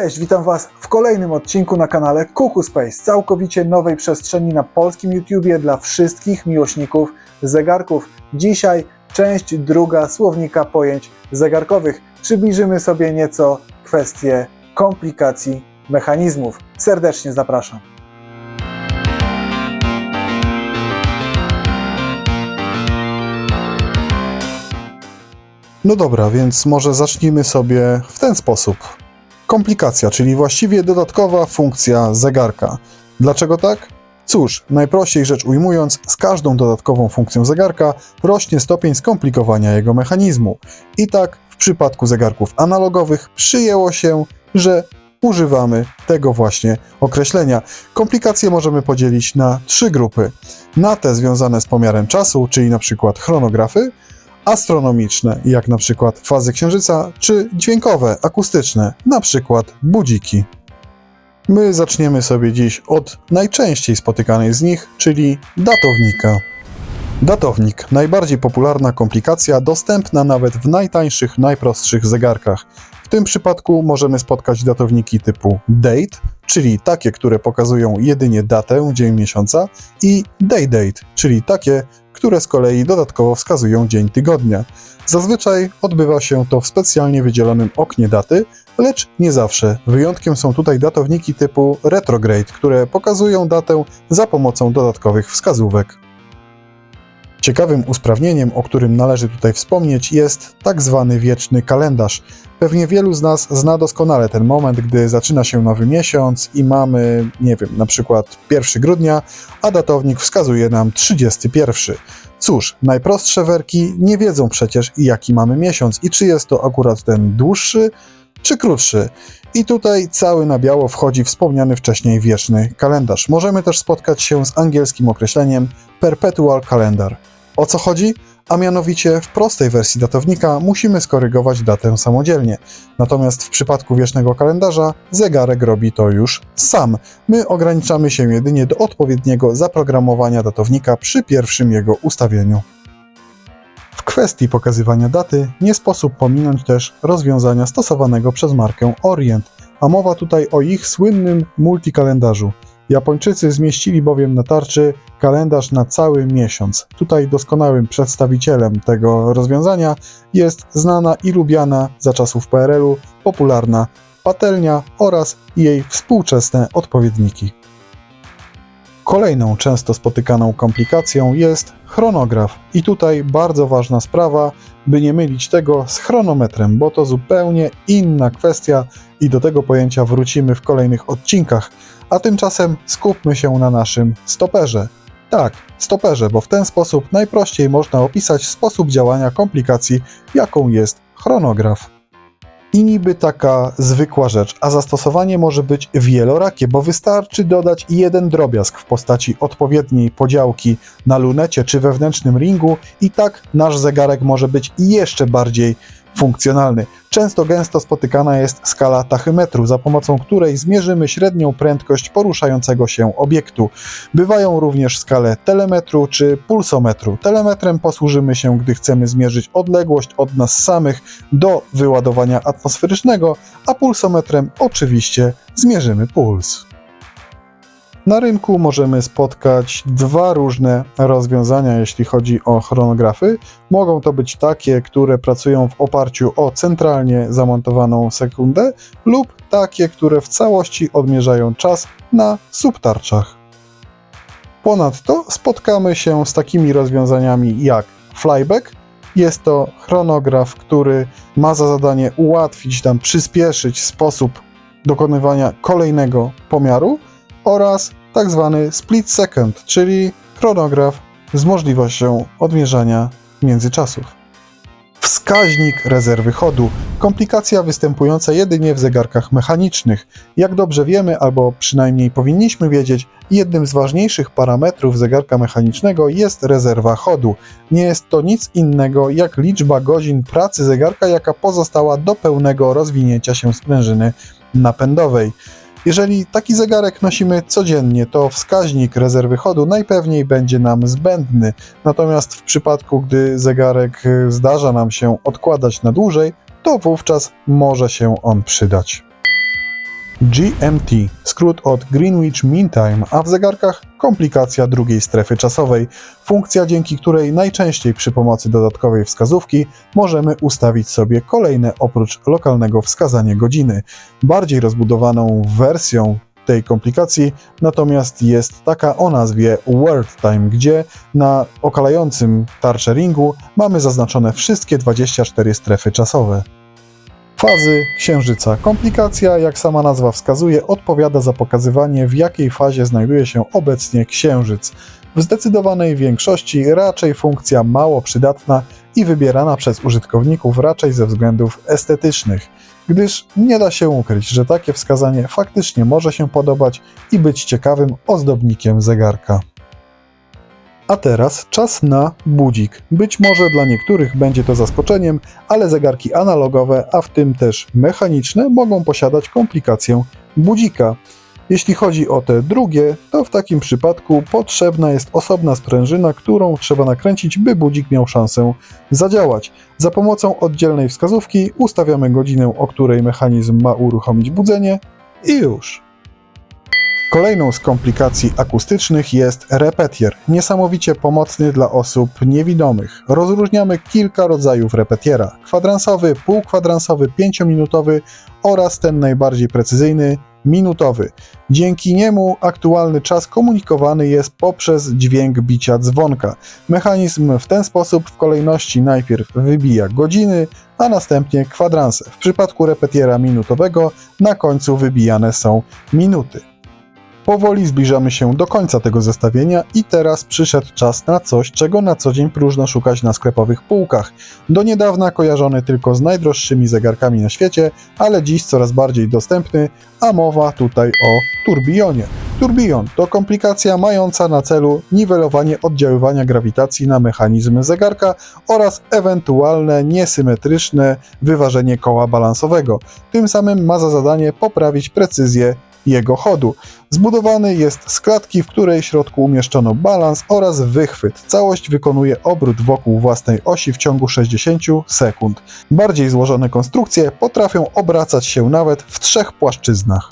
Cześć, witam Was w kolejnym odcinku na kanale Kuku Space, całkowicie nowej przestrzeni na polskim YouTubie dla wszystkich miłośników zegarków. Dzisiaj część druga słownika pojęć zegarkowych. Przybliżymy sobie nieco kwestie komplikacji mechanizmów. Serdecznie zapraszam. No dobra, więc może zacznijmy sobie w ten sposób. Komplikacja, czyli właściwie dodatkowa funkcja zegarka. Dlaczego tak? Cóż, najprościej rzecz ujmując, z każdą dodatkową funkcją zegarka rośnie stopień skomplikowania jego mechanizmu. I tak w przypadku zegarków analogowych przyjęło się, że używamy tego właśnie określenia. Komplikacje możemy podzielić na trzy grupy. Na te związane z pomiarem czasu, czyli na przykład chronografy, astronomiczne, jak na przykład fazy księżyca, czy dźwiękowe, akustyczne, na przykład budziki. My zaczniemy sobie dziś od najczęściej spotykanej z nich, czyli datownika. Datownik najbardziej popularna komplikacja, dostępna nawet w najtańszych, najprostszych zegarkach. W tym przypadku możemy spotkać datowniki typu date, czyli takie, które pokazują jedynie datę, dzień miesiąca, i day date, czyli takie, które z kolei dodatkowo wskazują dzień tygodnia. Zazwyczaj odbywa się to w specjalnie wydzielonym oknie daty, lecz nie zawsze. Wyjątkiem są tutaj datowniki typu retrograde, które pokazują datę za pomocą dodatkowych wskazówek. Ciekawym usprawnieniem, o którym należy tutaj wspomnieć, jest tak zwany wieczny kalendarz. Pewnie wielu z nas zna doskonale ten moment, gdy zaczyna się nowy miesiąc i mamy, nie wiem, na przykład 1 grudnia, a datownik wskazuje nam 31. Cóż, najprostsze werki nie wiedzą przecież, jaki mamy miesiąc i czy jest to akurat ten dłuższy czy krótszy. I tutaj cały na biało wchodzi wspomniany wcześniej wieczny kalendarz. Możemy też spotkać się z angielskim określeniem perpetual calendar. O co chodzi? A mianowicie w prostej wersji datownika musimy skorygować datę samodzielnie. Natomiast w przypadku wiecznego kalendarza zegarek robi to już sam. My ograniczamy się jedynie do odpowiedniego zaprogramowania datownika przy pierwszym jego ustawieniu. W kwestii pokazywania daty nie sposób pominąć też rozwiązania stosowanego przez markę Orient, a mowa tutaj o ich słynnym multikalendarzu. Japończycy zmieścili bowiem na tarczy kalendarz na cały miesiąc. Tutaj doskonałym przedstawicielem tego rozwiązania jest znana i lubiana za czasów PRL-u popularna patelnia oraz jej współczesne odpowiedniki. Kolejną często spotykaną komplikacją jest chronograf. I tutaj bardzo ważna sprawa, by nie mylić tego z chronometrem, bo to zupełnie inna kwestia i do tego pojęcia wrócimy w kolejnych odcinkach. A tymczasem skupmy się na naszym stoperze. Tak, stoperze, bo w ten sposób najprościej można opisać sposób działania komplikacji, jaką jest chronograf. I niby taka zwykła rzecz, a zastosowanie może być wielorakie, bo wystarczy dodać jeden drobiazg w postaci odpowiedniej podziałki na lunecie czy wewnętrznym ringu i tak nasz zegarek może być jeszcze bardziej funkcjonalny. Często gęsto spotykana jest skala tachymetru, za pomocą której zmierzymy średnią prędkość poruszającego się obiektu. Bywają również skale telemetru czy pulsometru. Telemetrem posłużymy się, gdy chcemy zmierzyć odległość od nas samych do wyładowania atmosferycznego, a pulsometrem oczywiście zmierzymy puls. Na rynku możemy spotkać dwa różne rozwiązania, jeśli chodzi o chronografy. Mogą to być takie, które pracują w oparciu o centralnie zamontowaną sekundę, lub takie, które w całości odmierzają czas na subtarczach. Ponadto spotkamy się z takimi rozwiązaniami jak flyback. Jest to chronograf, który ma za zadanie ułatwić nam, przyspieszyć sposób dokonywania kolejnego pomiaru oraz tak zwany split second, czyli chronograf z możliwością odmierzania międzyczasów. Wskaźnik rezerwy chodu. Komplikacja występująca jedynie w zegarkach mechanicznych. Jak dobrze wiemy, albo przynajmniej powinniśmy wiedzieć, jednym z ważniejszych parametrów zegarka mechanicznego jest rezerwa chodu. Nie jest to nic innego jak liczba godzin pracy zegarka, jaka pozostała do pełnego rozwinięcia się sprężyny napędowej. Jeżeli taki zegarek nosimy codziennie, to wskaźnik rezerwy chodu najpewniej będzie nam zbędny. Natomiast w przypadku, gdy zegarek y, zdarza nam się odkładać na dłużej, to wówczas może się on przydać. GMT, skrót od Greenwich Mean Time, a w zegarkach komplikacja drugiej strefy czasowej, funkcja dzięki której najczęściej przy pomocy dodatkowej wskazówki możemy ustawić sobie kolejne oprócz lokalnego wskazanie godziny. Bardziej rozbudowaną wersją tej komplikacji natomiast jest taka o nazwie World Time, gdzie na okalającym tarczę ringu mamy zaznaczone wszystkie 24 strefy czasowe. Fazy Księżyca. Komplikacja, jak sama nazwa wskazuje, odpowiada za pokazywanie, w jakiej fazie znajduje się obecnie Księżyc. W zdecydowanej większości raczej funkcja mało przydatna i wybierana przez użytkowników raczej ze względów estetycznych, gdyż nie da się ukryć, że takie wskazanie faktycznie może się podobać i być ciekawym ozdobnikiem zegarka. A teraz czas na budzik. Być może dla niektórych będzie to zaskoczeniem, ale zegarki analogowe, a w tym też mechaniczne, mogą posiadać komplikację budzika. Jeśli chodzi o te drugie, to w takim przypadku potrzebna jest osobna sprężyna, którą trzeba nakręcić, by budzik miał szansę zadziałać. Za pomocą oddzielnej wskazówki ustawiamy godzinę, o której mechanizm ma uruchomić budzenie i już. Kolejną z komplikacji akustycznych jest repetier, niesamowicie pomocny dla osób niewidomych. Rozróżniamy kilka rodzajów repetiera: kwadransowy, półkwadransowy, pięciominutowy oraz ten najbardziej precyzyjny minutowy. Dzięki niemu aktualny czas komunikowany jest poprzez dźwięk bicia dzwonka. Mechanizm w ten sposób w kolejności najpierw wybija godziny, a następnie kwadranse. W przypadku repetiera minutowego na końcu wybijane są minuty. Powoli zbliżamy się do końca tego zestawienia i teraz przyszedł czas na coś, czego na co dzień próżno szukać na sklepowych półkach. Do niedawna kojarzony tylko z najdroższymi zegarkami na świecie, ale dziś coraz bardziej dostępny, a mowa tutaj o turbionie. Turbion to komplikacja mająca na celu niwelowanie oddziaływania grawitacji na mechanizm zegarka oraz ewentualne niesymetryczne wyważenie koła balansowego. Tym samym ma za zadanie poprawić precyzję jego chodu. Zbudowany jest z klatki, w której w środku umieszczono balans oraz wychwyt. Całość wykonuje obrót wokół własnej osi w ciągu 60 sekund. Bardziej złożone konstrukcje potrafią obracać się nawet w trzech płaszczyznach.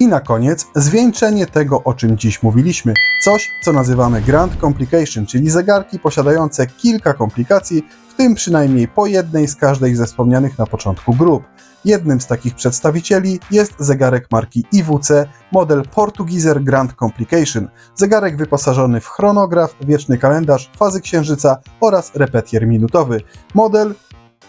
I na koniec zwieńczenie tego, o czym dziś mówiliśmy. Coś, co nazywamy Grand Complication, czyli zegarki posiadające kilka komplikacji, w tym przynajmniej po jednej z każdej ze wspomnianych na początku grup. Jednym z takich przedstawicieli jest zegarek marki IWC, model Portugizer Grand Complication. Zegarek wyposażony w chronograf, wieczny kalendarz, fazy księżyca oraz repetier minutowy. Model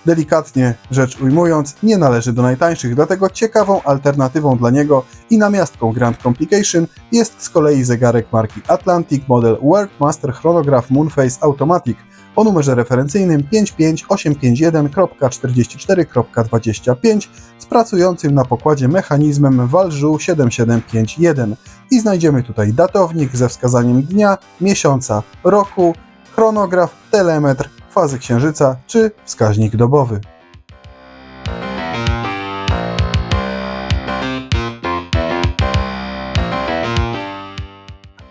delikatnie rzecz ujmując, nie należy do najtańszych, dlatego ciekawą alternatywą dla niego i namiastką Grand Complication jest z kolei zegarek marki Atlantic model World Master Chronograph Moonface Automatic o numerze referencyjnym 55851.44.25 z pracującym na pokładzie mechanizmem Valjoux 7751 i znajdziemy tutaj datownik ze wskazaniem dnia, miesiąca, roku, chronograf, telemetr, fazy księżyca czy wskaźnik dobowy.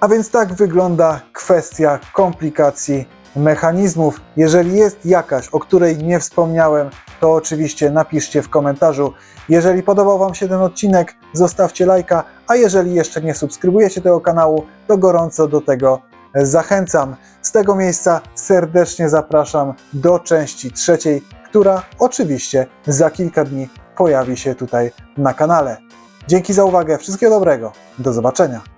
A więc tak wygląda kwestia komplikacji mechanizmów. Jeżeli jest jakaś, o której nie wspomniałem, to oczywiście napiszcie w komentarzu. Jeżeli podobał Wam się ten odcinek, zostawcie lajka, a jeżeli jeszcze nie subskrybujecie tego kanału, to gorąco do tego zachęcam. Z tego miejsca serdecznie zapraszam do części trzeciej, która oczywiście za kilka dni pojawi się tutaj na kanale. Dzięki za uwagę, wszystkiego dobrego, do zobaczenia.